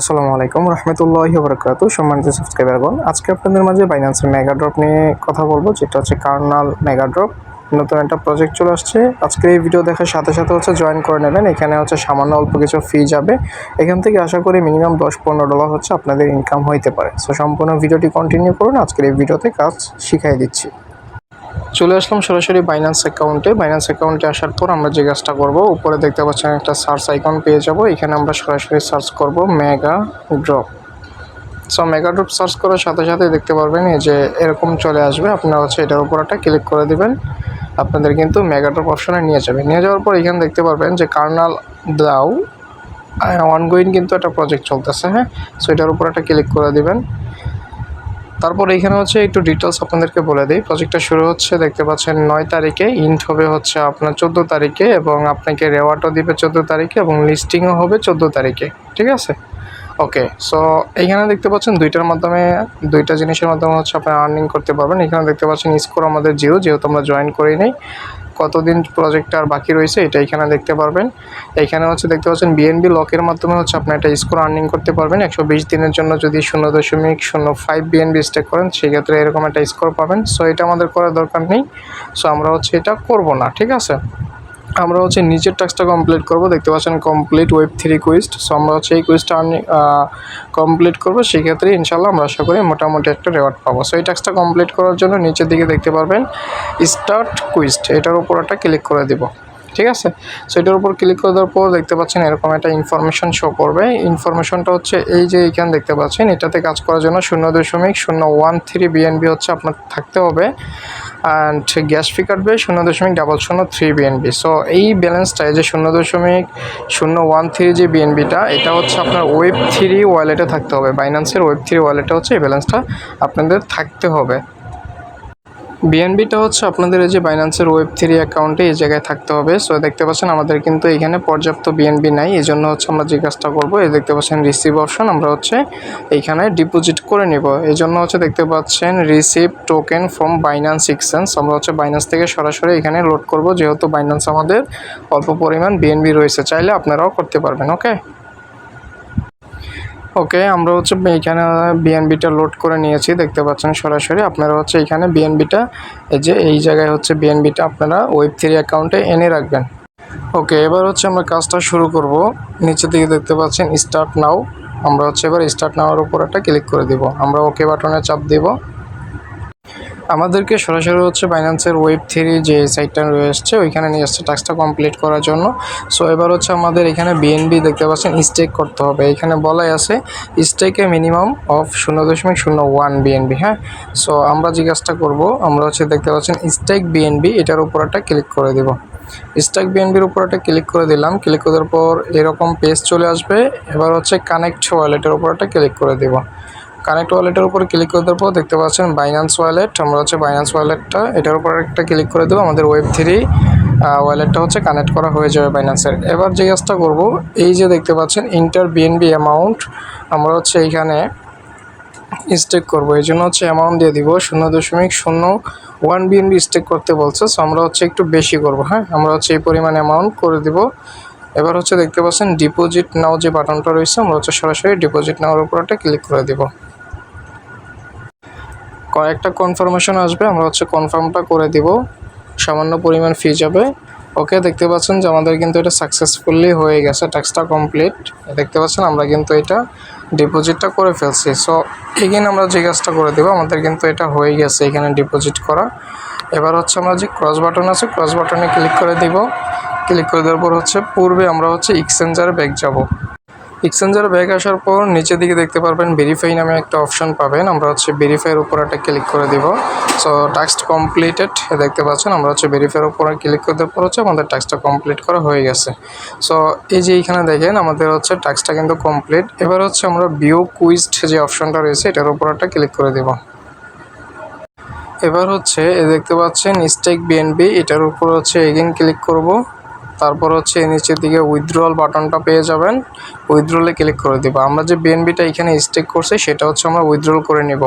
আসসালামু আলাইকুম রহমতুল্লাহ বরকাত সম্মানিত সাবস্ক্রাইবারগণ, আজকে আপনাদের মাঝে বাইন্যান্সের মেগা ড্রপ নিয়ে কথা বলব, যেটা হচ্ছে কার্নাল মেগা ড্রপ নতুন একটা প্রজেক্ট চলে আসছে। আজকে এই ভিডিও দেখার সাথে সাথে হচ্ছে জয়েন করে নেবেন। এখানে হচ্ছে সামান্য অল্প কিছু ফি যাবে। এখান থেকে আশা করি মিনিমাম দশ পনেরো ডলার হচ্ছে আপনাদের ইনকাম হইতে পারে। সো সম্পূর্ণ ভিডিওটি কন্টিনিউ করুন। আজকের এই ভিডিওতে কাজ শিখাই দিচ্ছি। চলে আসলাম সরাসরি বাইন্যান্স অ্যাকাউন্টে বাইন্যান্স অ্যাকাউন্টে আসার পর আমরা যে কাজটা করব, উপরে দেখতে পাচ্ছেন একটা সার্চ আইকন পেয়ে যাব। এখানে আমরা সরাসরি সার্চ করব mega drop so mega drop search করার সাথে সাথে দেখতে পারবেন এই যে এরকম চলে আসবে। আপনারা হচ্ছে এটার উপর একটা ক্লিক করে দেবেন। আপনাদের কিন্তু মেগা ড্রপ অপশনে নিয়ে যাবে। নিয়ে যাওয়ার পর এখানে দেখতে পারবেন যে কার্নাল দাও অনগোয়িং কিন্তু একটা প্রজেক্ট চলতেছে হ্যাঁ? সো এটার উপর একটা ক্লিক করে দিবেন। তারপর এখানে হচ্ছে একটু ডিটেলস আপনাদেরকে বলে দিই। প্রজেক্টটা শুরু হচ্ছে দেখতে পাচ্ছেন নয় তারিখে ইন্ট হবে হচ্ছে আপনার চোদ্দ তারিখে এবং আপনাকে রেওয়ার্ডও দিবে চোদ্দ তারিখে এবং লিস্টিংও হবে চোদ্দ তারিখে, ঠিক আছে? ওকে সো এইখানে দেখতে পাচ্ছেন দুইটার মাধ্যমে, দুইটা জিনিসের মাধ্যমে হচ্ছে আপনি আর্নিং করতে পারবেন। এখানে দেখতে পাচ্ছেন স্কোর আমাদের জিও যেহেতু আমরা জয়েন করি নেই। কতদিন প্রজেক্টটা আর বাকি রয়েছে, এটা এখানে দেখতে পারবেন। এখানে হচ্ছে দেখতে পাচ্ছেন বিএনবি লকের মাধ্যমে হচ্ছে আপনি একটা স্কোর আর্নিং করতে পারবেন। একশো বিশ দিনের জন্য যদি শূন্য দশমিক শূন্য ফাইভ বিএনবি স্টেক করেন, সেক্ষেত্রে এরকম একটা স্কোর পাবেন। সো এটা আমাদের করার দরকার নেই। সো আমরা হচ্ছে এটা করব না, ঠিক আছে? আমরা হচ্ছে নিচের টাস্কটা কমপ্লিট করব। দেখতে পাচ্ছেন complete web three quest so আমরা হচ্ছে এই কুইজটা কমপ্লিট করব। সেক্ষেত্রে ইনশাল্লাহ আমরা আশা করি মোটামুটি একটা রেওয়ার্ড পাবো। সো এই টাস্কটা কমপ্লিট করার জন্য নিচের দিকে দেখতে পারবেন স্টার্ট কুইস্ট এটার উপর একটা ক্লিক করে দিব। ঠিক আছে? সো এটার উপর ক্লিক করে দেওয়ার পর দেখতে পাচ্ছেন এরকম একটা ইনফরমেশন শো করবে। ইনফরমেশনটা হচ্ছে এই যে এইখানে দেখতে পাচ্ছেন, এটাতে কাজ করার জন্য শূন্য দশমিক শূন্য ওয়ান থ্রি বিএনবি হচ্ছে আপনার থাকতে হবে। অ্যান্ড গ্যাস ফি কাটবে শূন্য দশমিক ডাবল শূন্য থ্রি বিএনবি সো এই ব্যালেন্সটা যে শূন্য দশমিক শূন্য ওয়ান থ্রি যে বিএনবিটা এটা হচ্ছে আপনার ওয়েব থ্রি ওয়ালেটে থাকতে হবে। বাইন্যান্সের ওয়েব থ্রি ওয়ালেটে হচ্ছে এই ব্যালেন্সটা আপনাদের থাকতে হবে। বিএনবিটা হচ্ছে আপনাদের এই যে বাইন্যান্সের ওয়েব থ্রি অ্যাকাউন্টে এই জায়গায় থাকতে হবে। সো দেখতে পাচ্ছেন আমাদের কিন্তু এখানে পর্যাপ্ত বিএনবি নাই। এই জন্য হচ্ছে আমরা যে কাজটা করব, এই দেখতে পাচ্ছেন রিসিভ অপশন আমরা হচ্ছে এইখানে ডিপোজিট করে নিব। এই জন্য হচ্ছে দেখতে পাচ্ছেন receive token from Binance exchange আমরা হচ্ছে বাইন্যান্স থেকে সরাসরি এখানে লোড করব, যেহেতু বাইন্যান্স আমাদের অল্প পরিমাণ বিএনবি রয়েছে। চাইলে আপনারাও করতে পারবেন ওকে ওকে, আমরা হচ্ছে এইখানে বিএনবিটা লোড করে নিয়েছি, দেখতে পাচ্ছেন সরাসরি। আপনারা হচ্ছে এখানে বিএনবিটা এই যে এই জায়গায় হচ্ছে বিএনবিটা আপনারা ওয়েব থ্রি অ্যাকাউন্টে এনে রাখবেন। ওকে, এবার হচ্ছে আমরা কাজটা শুরু করব। নিচে দিকে দেখতে পাচ্ছেন স্টার্ট নাও আমরা হচ্ছে এবার স্টার্ট নাওয়ার উপর একটা ক্লিক করে দিব। আমরা ওকে বাটনে চাপ দিব। আমাদেরকে সরাসরি হচ্ছে বাইন্যান্সের ওয়েব থ্রি যে সাইটটা রয়ে রয়েছে ওইখানে নিয়ে আসছে টাস্কটা কমপ্লিট করার জন্য। সো এবার হচ্ছে আমাদের এখানে বিএনবি দেখতে পাচ্ছেন স্টেক করতে হবে। এখানে বলাই আছে স্টেকে মিনিমাম অফ শূন্য দশমিক শূন্য ওয়ান বিএনবি হ্যাঁ? সো আমরা যে কাজটা করব, আমরা হচ্ছে দেখতে পাচ্ছেন স্টেক বিএনবি এটার উপর একটা ক্লিক করে দেবো। স্টক বিএনবির উপর একটা ক্লিক করে দিলাম। ক্লিক করার পর এরকম পেজ চলে আসবে। এবার হচ্ছে কানেক্ট ওয়ালেটের উপর একটা ক্লিক করে দেবো। কানেক্ট ওয়ালেটের উপর ক্লিক করে দেওয়ার পর দেখতে পাচ্ছেন বাইন্যান্স ওয়ালেট আমরা হচ্ছে বাইন্যান্স ওয়ালেটটা এটার উপর একটা ক্লিক করে দেবো আমাদের ওয়েব থ্রি ওয়ালেটটা হচ্ছে কানেক্ট করা হয়ে যাবে বাইন্যান্সের এবার যে কাজটা করব, এই যে দেখতে পাচ্ছেন ইন্টার বিএনবি অ্যামাউন্ট আমরা হচ্ছে এইখানে স্টেক করব, এই জন্য হচ্ছে অ্যামাউন্ট দিয়ে দিব শূন্য দশমিক শূন্য ওয়ান বিএনবি স্টেক করতে বলছে সো আমরা হচ্ছে একটু বেশি করব হ্যাঁ? আমরা হচ্ছে এই পরিমাণ অ্যামাউন্ট করে দিব। এবার হচ্ছে দেখতে পাচ্ছেন ডিপোজিট নাও যে বাটনটা রয়েছে, আমরা হচ্ছে সরাসরি ডিপোজিট নেওয়ার উপর একটা ক্লিক করে দিব। কয়েকটা কনফার্মেশন আসবে, আমরা হচ্ছে কনফার্মটা করে দিব। সামান্য পরিমাণ ফি যাবে। ওকে দেখতে পাচ্ছেন যে আমাদের কিন্তু এটা সাকসেসফুলি হয়ে গেছে ট্যাক্সটা কমপ্লিট দেখতে পাচ্ছেন আমরা কিন্তু এটা ডিপোজিটটা করে ফেলছি। সো এগেন আমরা যে কাজটা করে দেবো, আমাদের কিন্তু এটা হয়ে গেছে এখানে ডিপোজিট করা। এবার হচ্ছে আমরা যে ক্রস বাটন আছে ক্রস বাটনে ক্লিক করে দিব। ক্লিক করে দেওয়ার পর হচ্ছে পূর্বে আমরা হচ্ছে এক্সচেঞ্জারে ব্যাগ যাব। এক্সচেঞ্জারে ব্যাগ আসার পর নিচের দিকে দেখতে পারবেন ভেরিফাই নামে একটা অপশন পাবেন। আমরা হচ্ছে ভেরিফাইয়ের উপর একটা ক্লিক করে দিব। সো টাস্ক কমপ্লিটেড দেখতে পাচ্ছেন, আমরা হচ্ছে ভেরিফাইয়ের উপর ক্লিক করে দেওয়ার পর হচ্ছে আমাদের টাস্কটা কমপ্লিট করা হয়ে গেছে। সো এই যে এইখানে দেখেন, আমাদের হচ্ছে টাস্কটা কিন্তু কমপ্লিট এবার হচ্ছে আমরা বিও কুইজড যে অপশনটা রয়েছে, এটার উপর একটা ক্লিক করে দেব। এবার হচ্ছে, এ দেখতে পাচ্ছেন স্টেক বিএনবি এটার উপর হচ্ছে এগেন ক্লিক করব। তারপর হচ্ছে নিচের দিকে উইথড্রল বাটনটা পেয়ে যাবেন। উইথড্রলে ক্লিক করে দেবো। আমরা যে বিএনবিটা এখানে স্টেক করছি, সেটা হচ্ছে আমরা উইথড্রল করে নিব।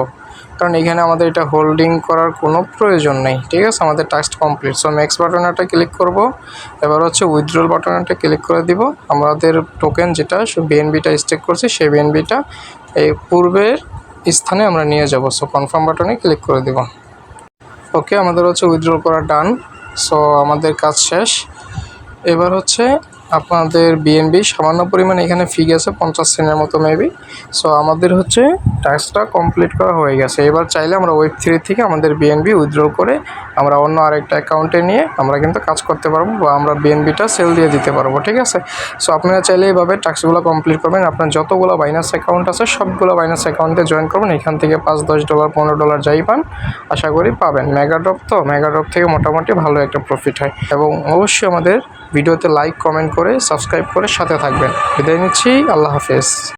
কারণ এখানে আমাদের এটা হোল্ডিং করার কোনো প্রয়োজন নেই। ঠিক আছে? আমাদের task complete so max button একটা ক্লিক করব। এবার হচ্ছে উইথড্রল বাটন একটা ক্লিক করে দিব। আমাদের টোকেন যেটা বিএনবিটা স্টেক করছি সেই বিএনবিটা এই পূর্বের স্থানে আমরা নিয়ে যাব। সো কনফার্ম বাটনে ক্লিক করে দিব। ওকে আমাদের হচ্ছে উইথড্রল করা ডান সো আমাদের কাজ শেষ। এবার হচ্ছে আপনাদের বিএনবি সামান্য পরিমাণে এখানে ফি গেছে পঞ্চাশ সেন্টের মতো মেবি সো আমাদের হচ্ছে টাস্কটা কমপ্লিট করা হয়ে গেছে। এবার চাইলে আমরা ওয়েব থ্রি থেকে আমাদের বিএনবি উইথড্র করে আমরা অন্য আরেকটা অ্যাকাউন্টে নিয়ে আমরা কিন্তু কাজ করতে পারব বা আমরা বিএনবিটা সেল দিয়ে দিতে পারব, ঠিক আছে? সো আপনারা চাইলে এইভাবে টাস্কগুলো কমপ্লিট করবেন। আপনার যতগুলো বাইনাস অ্যাকাউন্ট আছে, সবগুলো বাইনাস অ্যাকাউন্টে জয়েন করবেন। এখান থেকে পাঁচ, দশ ডলার পনেরো ডলার যাই পান, আশা করি পাবেন। মেগাড্রপ তো মেগাড্রপ থেকে মোটামুটি ভালো একটা প্রফিট হয়। এবং অবশ্যই আমাদের ভিডিওতে লাইক কমেন্ট করে সাবস্ক্রাইব করে সাথে থাকবেন। বিদায় নিচ্ছি আল্লাহ হাফেজ।